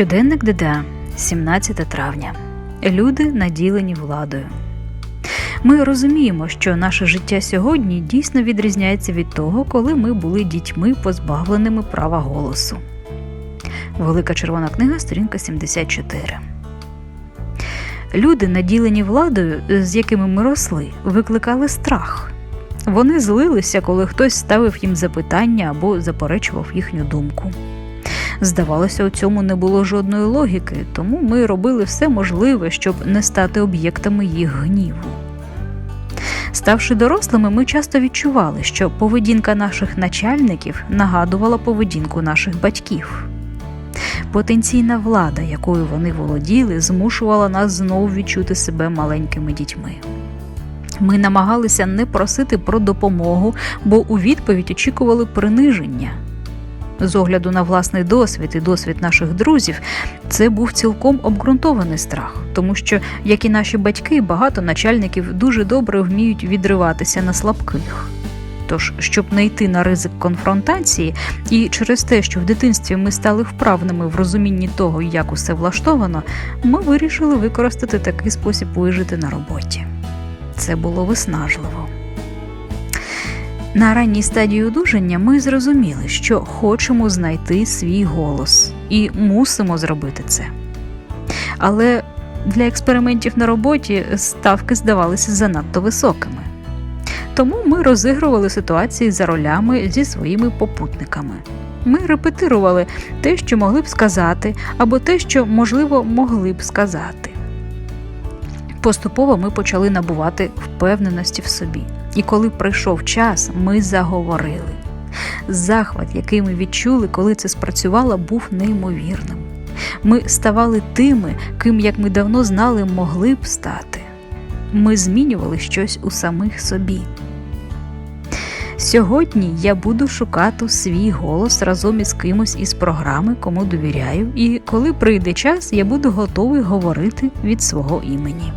Щоденник ДДА, 17 травня. Люди наділені владою. Ми розуміємо, що наше життя сьогодні дійсно відрізняється від того, коли ми були дітьми, позбавленими права голосу. Велика червона книга, сторінка 74. Люди, наділені владою, з якими ми росли, викликали страх. Вони злилися, коли хтось ставив їм запитання або заперечував їхню думку. Здавалося, у цьому не було жодної логіки, тому ми робили все можливе, щоб не стати об'єктами їх гніву. Ставши дорослими, ми часто відчували, що поведінка наших начальників нагадувала поведінку наших батьків. Потенційна влада, якою вони володіли, змушувала нас знову відчути себе маленькими дітьми. Ми намагалися не просити про допомогу, бо у відповідь очікували приниження. З огляду на власний досвід і досвід наших друзів, це був цілком обґрунтований страх, тому що, як і наші батьки, багато начальників дуже добре вміють відриватися на слабких. Тож, щоб не йти на ризик конфронтації, і через те, що в дитинстві ми стали вправними в розумінні того, як усе влаштовано, ми вирішили використати такий спосіб вижити на роботі. Це було виснажливо. На ранній стадії одужання ми зрозуміли, що хочемо знайти свій голос і мусимо зробити це. Але для експериментів на роботі ставки здавалися занадто високими. Тому ми розігрували ситуації за ролями зі своїми попутниками. Ми репетирували те, що могли б сказати, або те, що, можливо, могли б сказати. Поступово ми почали набувати впевненості в собі. І коли прийшов час, ми заговорили. Захват, який ми відчули, коли це спрацювало, був неймовірним. Ми ставали тими, ким, як ми давно знали, могли б стати. Ми змінювали щось у самих собі. Сьогодні я буду шукати свій голос разом із кимось із програми, кому довіряю, і коли прийде час, я буду готовий говорити від свого імені.